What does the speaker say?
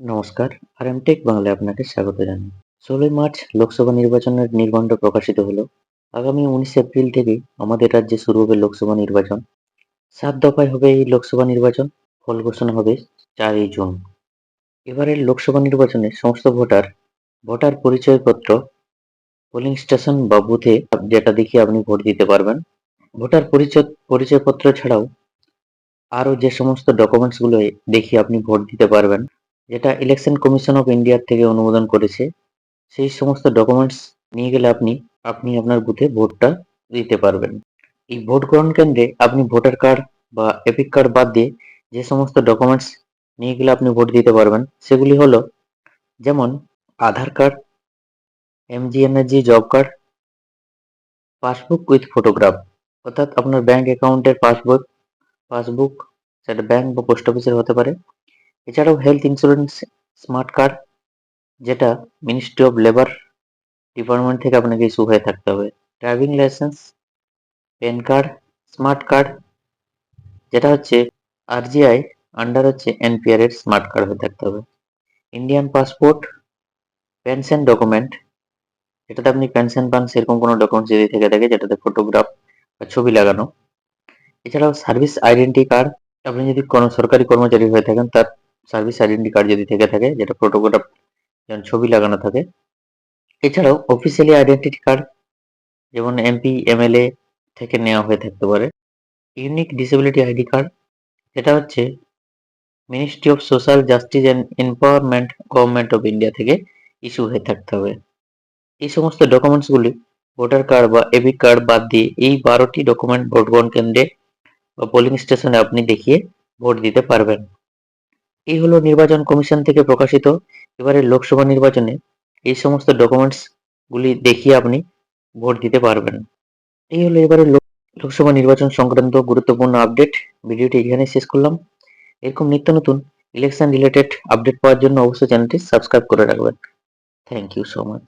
নমস্কার আর M take বাংলায় আপনাকে স্বাগত জানাই। ষোলোই মার্চ লোকসভা নির্বাচনের নির্বাচন প্রকাশিত হলো। আগামী উনিশ এপ্রিল থেকে আমাদের রাজ্যে শুরু হবে লোকসভা নির্বাচন। সাত দফায় হবে এই লোকসভা নির্বাচন, ফল ঘোষণা হবে চারই জুন। এবারের লোকসভা নির্বাচনে সমস্ত ভোটার ভোটার পরিচয়পত্র, পোলিং স্টেশন বা বুথে যেটা দেখিয়ে আপনি ভোট দিতে পারবেন। ভোটার পরিচয়, পরিচয়পত্র ছাড়াও আরও যে সমস্ত ডকুমেন্টসগুলো দেখিয়ে আপনি ভোট দিতে পারবেন। যেটা ইলেকশন কমিশন অফ ইন্ডিয়ার থেকে অনুমোদন করেছে, সেই সমস্ত ডকুমেন্টস নিয়ে গেলে আপনি আপনি আপনার বুথে ভোটটা দিতে পারবেন। এই ভোট গ্রহণ কেন্দ্রে আপনি ভোটার কার্ড বা এপিক কার্ড বাদ দিয়ে যে সমস্ত ডকুমেন্টস নিয়ে গেলে আপনি ভোট দিতে পারবেন, সেগুলি হলো, যেমন Aadhaar card MGNRG job card passbook with photograph অর্থাৎ আপনার ব্যাংক অ্যাকাউন্টের পাসবুক পাসবুক সেটা ব্যাংক বা পোস্ট অফিসের হতে পারে। এছাড়াও হেলথ ইন্স্যুরেন্স স্মার্ট কার্ড যেটা মিনিস্ট্রি অফ লেবার ডিপার্টমেন্ট থেকে আপনাকে ইস্যু হয়ে থাকতে হবে। Driving licence PAN card smart card যেটা হচ্ছে আরজিআই আন্ডার হচ্ছে এনপিআর এর স্মার্ট কার্ড হয়ে থাকতে হবে। ইন্ডিয়ান পাসপোর্ট পেনশন ডকুমেন্ট যেটাতে আপনি পেনশন পান, সেরকম কোনো ডকুমেন্ট যদি থেকে থাকে, যেটাতে ফটোগ্রাফ বা ছবি লাগানো। এছাড়াও সার্ভিস আইডেন্টি কার্ড আপনি যদি কোনো সরকারি কর্মচারী হয়ে থাকেন, তার সার্ভিস আইডেন্টি কার্ড যদি থেকে থাকে, যেটা ফটোগ্রাফ যেমন ছবি লাগানো থাকে। এছাড়াও অফিসিয়ালি আইডেন্টিটি কার্ড যেমন এমপি এমএলএ থেকে নেওয়া হয়ে থাকতে পারে। ইউনিক ডিসেবিলিটি আইডি কার্ড যেটা হচ্ছে ministry of social justice and empowerment government of India থেকে ইস্যু হয়ে থাকতে হবে। এই সমস্ত ডকুমেন্টসগুলি ভোটার কার্ড বা এপিক কার্ড বাদ দিয়ে এই বারোটি ডকুমেন্ট ভোট গ্রহণ কেন্দ্রে বা পোলিং স্টেশনে আপনি দেখিয়ে ভোট দিতে পারবেন। এই হলো নির্বাচন কমিশন থেকে প্রকাশিত। এবারে লোকসভা নির্বাচনে এই সমস্ত ডকুমেন্টস গুলি দেখিয়ে আপনি ভোট দিতে পারবেন। এই হলো এবারে লোকসভা নির্বাচন সংক্রান্ত গুরুত্বপূর্ণ আপডেট ভিডিওটি এখানে শেষ করলাম। এরকম নিত্য নতুন ইলেকশন রিলেটেড আপডেট পাওয়ার জন্য অবশ্যই চ্যানেলটি সাবস্ক্রাইব করে রাখবেন। Thank you so much